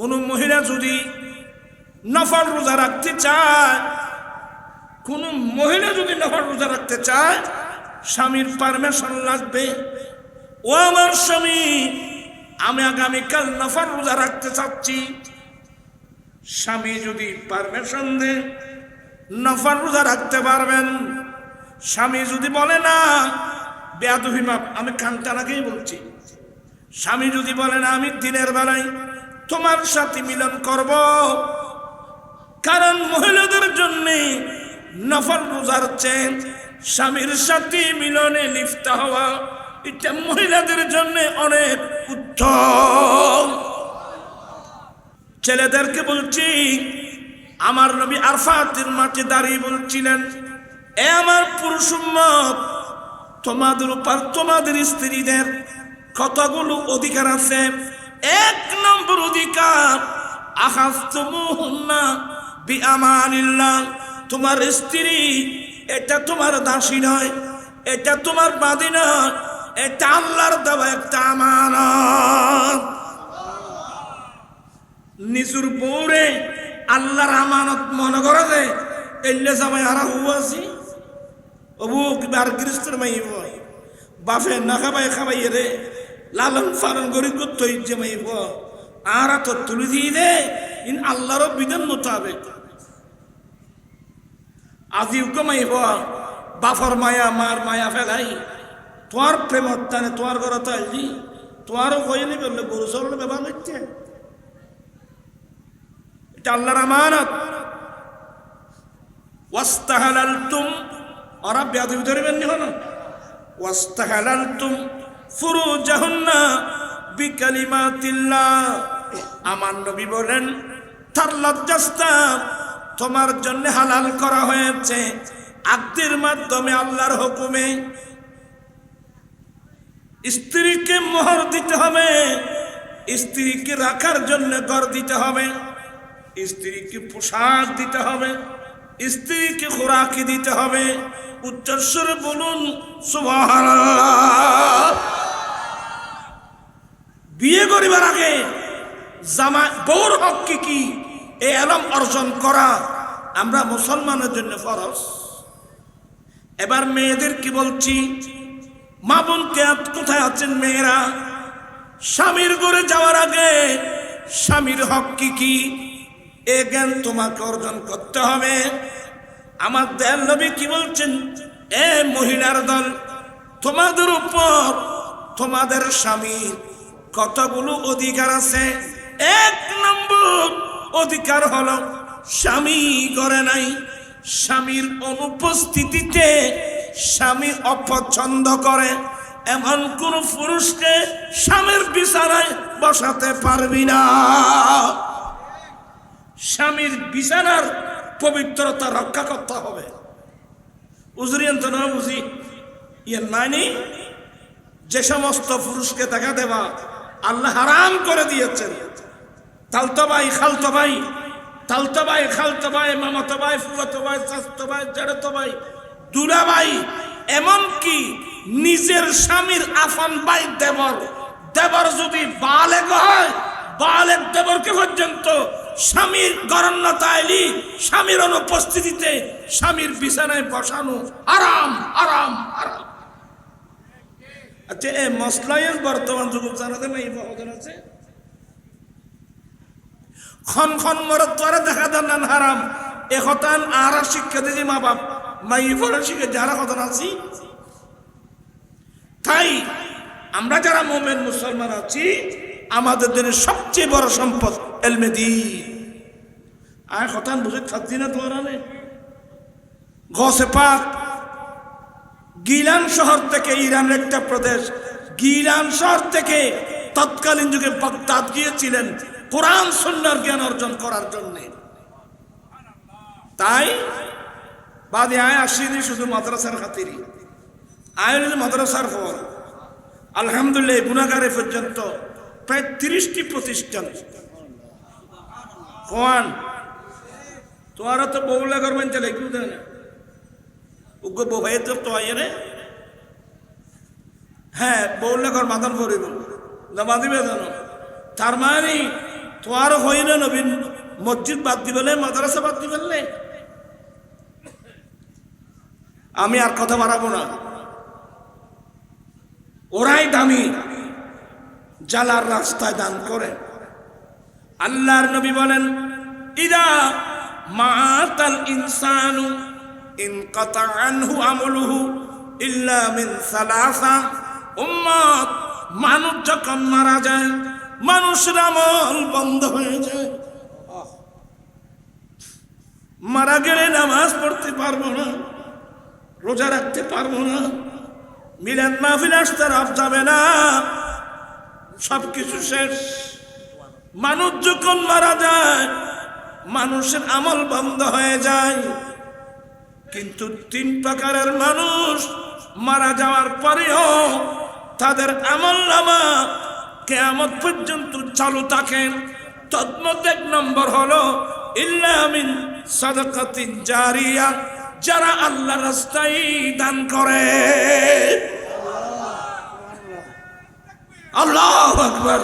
কোনো মহিলা যদি নফল রোজা রাখতে চায়, কোন মহিলা যদি নফল রোজা রাখতে চায়, স্বামীর পারমিশন লাগবে। ও আমার স্বামী, আমি আগামীকাল নফল রোজা রাখতে চাচ্ছি। স্বামী যদি পারমিশন দে নফল রোজা রাখতে পারবেন। স্বামী যদি বলে না বেয়াদুহি মাপ, আমি কান্তানাকেই বলছি। স্বামী যদি বলে না, আমি দিনের বেলায় তোমার সাথে মিলন করব। কারণ মহিলাদের জন্য নফল রোজার চেন স্বামীর সাথে মিলনে লিপ্ত হওয়া এটা মহিলাদের জন্য অনেক উত্তম। ছেলেদেরকে বলছি, আমার নবী আরফাতের মাঠে দাঁড়িয়ে বলছিলেন, এ আমার পুরুষ তোমাদের উপর তোমাদের স্ত্রীদের কতগুলো অধিকার আছে? এক নম্বর অধিকার। আহাস্তমুহুন্না তোমার স্ত্রী, এটা তোমার দাসী নয়, এটা তোমার বাদী নয়, এটা আল্লাহর দেওয়া একটা আমানত। নিজুর বউরে আল্লাহর আমানত মনে করে যে এলে জামাই হারা হুয়াছি অবু কিবার গৃহস্থের মাই বয় বাফে না খাবাই খাবাই রে। লালন ফালন করি করতে আর তো তুলি দিয়ে দে, ইন আল্লাহর বিধান মোতাবেক। আজিও কমাই বাফর মায়া, মার মায়া ফেলাই তোমার প্রেমত টানে তোমার ঘরে তো আইলি তোমারও কইনি করলে গরু সরলে ব্যবহার করছে এটা আল্লাহর আমানত। ওয়াস্তাহালালতুম ওরা ব্যাধি ধরবেন নি হলো ওয়াস্তাহালালতুম ফুরুজাহুন্না বিকালিমাতিল্লাহ। আমার নবী বলেন, তার লজ্জাস্তান তোমার জন্য হালাল করা হয়েছে। আক্তির মাধ্যমে আল্লাহর হুকুমে স্ত্রীকে মোহর দিতে হবে। স্ত্রীকে রাখার জন্য ঘর দিতে হবে। স্ত্রীকে পোশাক দিতে হবে। স্ত্রীকে খোরাকি দিতে হবে। উচ্চস্বরে বলুন, সুবহানাল্লাহ। বিয়ে করিবার আগে জামা বউর হক কি কি এই এলম অর্জন করা আমরা মুসলমানের জন্য ফরজ? এবার মেয়েদের কি বলছি? মা বোনকে কোথায় আছেন মেয়েরা? স্বামীর ঘরে যাওয়ার আগে স্বামীর হক কি কি? এ জ্ঞান তোমাকে অর্জন করতে হবে। আমার দয়াল নবী কি বলছেন? এ মহিলার দল, তোমাদের উপর তোমাদের স্বামীর কতগুলো অধিকার আছে? এক নম্বর অধিকার হলো স্বামী করে নাই। স্বামীর অনুপস্থিতিতে স্বামী অপছন্দ করে। এমন কোন পুরুষকে স্বামীর বিছানায় বসাতে পারবি না। স্বামীর বিছানার পবিত্রতা রক্ষা করতে হবে। উজরিয়ান তো না বুঝি? ইয়ের মানে যে সমস্ত পুরুষকে দেখা দেওয়া আল্লাহ হারাম করে দিয়েছেন। তালতো ভাই খালতো ভাই তালতো ভাই খালতো ভাই মামাতো ভাই ফুয়াতো ভাই চাস্তো ভাই জেড়তো ভাই দুলা ভাই এমনকি নিজের স্বামীর আফান বাই দেবর। দেবর যদি বালেক হয় বালেক দেবরকে পর্যন্ত স্বামীর গরণ্যতা এলি স্বামীর অনুপস্থিতিতে স্বামীর বিছানায় বসানো আরাম আরাম আচ্ছা এ মশলাইয়ের বর্তমান যুগ জানাতে নাই বহুজন আছে। খন খন মরত তোরা দেখা দেন না, হারাম। এ হতান আর শিক্ষা দিদি মা বাপ মাই পড়া শিখে যারা হতান আছি। তাই আমরা যারা মোমেন মুসলমান আছি, আমাদের জন্য সবচেয়ে বড় সম্পদ এলমেদি আর হতান বুঝে থাকছি না তোমার গসে পাক গিলান শহর থেকে ইরানের একটা প্রদেশ। গিলান শহর থেকে তৎকালীন যুগে বাগদাদ গিয়েছিলেন কোরআন সন্ন্যার জ্ঞান অর্জন করার জন্য। তাই বাদে আয় আসিনি শুধু মাদ্রাসার খাতিরই আয় মাদ্রাসার ফল আলহামদুলিল্লাহ গুণাগারে পর্যন্ত প্রায় তিরিশটি প্রতিষ্ঠান। কোয়ান তোমারও তো করবেন চলে কেউ দেয় না? উগ্র বউ হয়ে তো তো আইয়ে রে। হ্যাঁ বউলে ঘর মাদান করিব জমা দিবে জানো? তার মানে তো আর হইলে নবীন, মসজিদ বাদ দিবেলে মাদ্রাসা বাদ দিবেলে আমি আর কথা বাড়াবো না। ওরাই দামি, জালার রাস্তায় দান করে। আল্লাহর নবী বলেন, ইদা মাতাল ইনসানু ইনকাতা আনহু আমলুহু ইল্লা মিন সালাসা। উম্মত, মানুষ যখন মারা যায়, মানুষের আমল বন্ধ হয়ে যায়। মারা গেলে নামাজ পড়তে পারব না, রোজা রাখতে পারব না, মিলাদ মাহফিল আসতে রাত যাবে না। সবকিছু শেষ। মানুষ যখন মারা যায়, মানুষের আমল বন্ধ হয়ে যায়। কিন্তু তিন প্রকারের মানুষ মারা যাওয়ার পরেও তাদের আমল নামা কেয়ামত পর্যন্ত চালু থাকেন তৎমধ্যে এক নম্বর হলো ইল্লামিন সাদাকাতিন জারিয়া, যারা আল্লাহ রাস্তায় দান করে। আল্লাহ আকবার।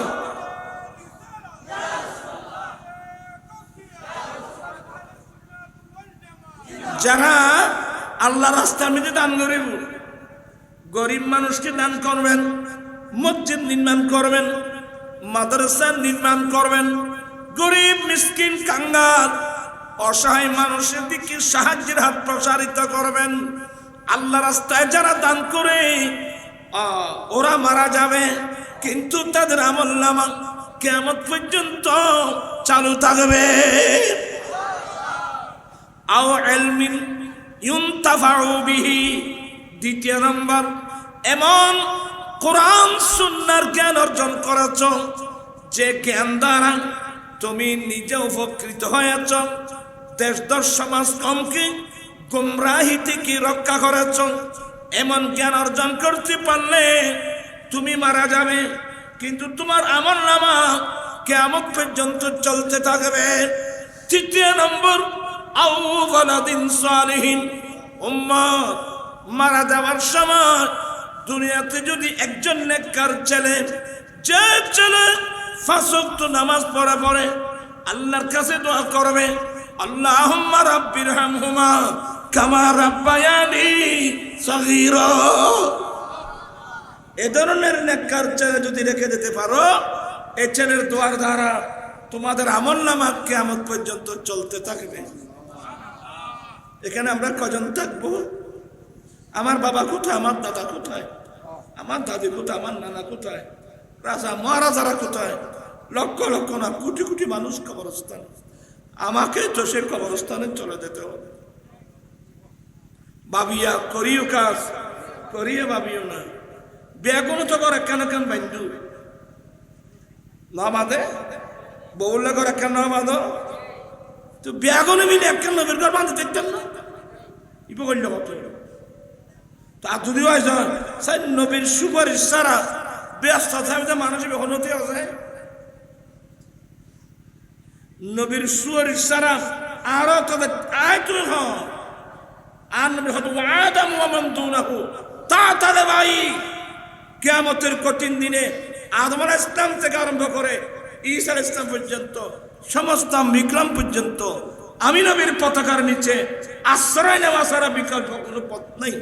যারা আল্লাহ রাস্তার মধ্যে দান করিব গরিব মানুষকে দান করবেন, মসজিদ নির্মাণ করবেন, মাদ্রাসা নির্মাণ করবেন, গরিব, মিসকিন, কাঙ্গাল, অসহায় মানুষের দিকে সাহায্যের হাত প্রসারিত করবেন। আল্লাহ রাস্তায় যারা দান করে ওরা মারা যাবে। কিন্তু তাদের আমল নামা কেমন পর্যন্ত চালু থাকবে। আও এলমিন ইউনতাফাউ বিহি। দ্বিতীয় নম্বর, এমন কোরআন, সুন্নার জ্ঞান অর্জন করেছ যে জ্ঞান দ্বারা তুমি নিজে উপকৃত হয়েছ দেশ দশ সমাজ কমকে গুমরাহি থেকে রক্ষা করেছ। এমন জ্ঞান অর্জন করতে পারলে তুমি মারা যাবে, কিন্তু তোমার আমল নামা কেমন পর্যন্ত চলতে থাকবে। তৃতীয় নম্বর মারা যাওয়ার সময় দুনিয়াতে যদি একজন নেককার ছেলে, যে ছেলে নামাজ পড়া পড়ে, আল্লাহর কাছে দোয়া করবে আল্লাহ রাব্বির হামহুমা এ ধরনের ছেলে যদি রেখে দিতে পারো এই ছেলের দোয়ার দ্বারা তোমাদের আমল নামা কেমন পর্যন্ত চলতে থাকবে। এখানে আমরা কজন থাকব? আমার বাবা কোথায়? আমার দাদা কোথায়? আমার দাদি কোথায়? আমার নানা কোথায়? রাজা, মহারাজারা কোথায়? লক্ষ লক্ষ না, কোটি কোটি মানুষ কবরস্থান। আমাকে তো সে কবরস্থানে চলে যেতে হবে। ভাবিয়া, করিও কাজ। করিয়ে ভাবিও না। বেগুন তো করে কেন কেন বান্ধু না বউলে করে কেন বাঁধো তো বেগুনে মিলে এক কেন নবীর ঘর বাঁধতে দেখতেন না। ইপো করল কত তা যদি হয় সেই নবীর সুপারিশ ছাড়া ব্যস্ত থাকতে মানুষের হনতি আছে? নবীর সুপারিশ ছাড়া আরও তবে আয় হ আর নবীর হতো আদাম দুনাহু, তা তালে ভাই, কেয়ামতের কঠিন দিনে আদম আলাইহিস ইসলাম থেকে আরম্ভ করে ঈসা ইসলাম পর্যন্ত সমস্ত বিক্রম পর্যন্ত আমি নবীর পতাকার নিচে আশ্রয় নেওয়া ছাড়া বিকল্প কোনো পথ নেই।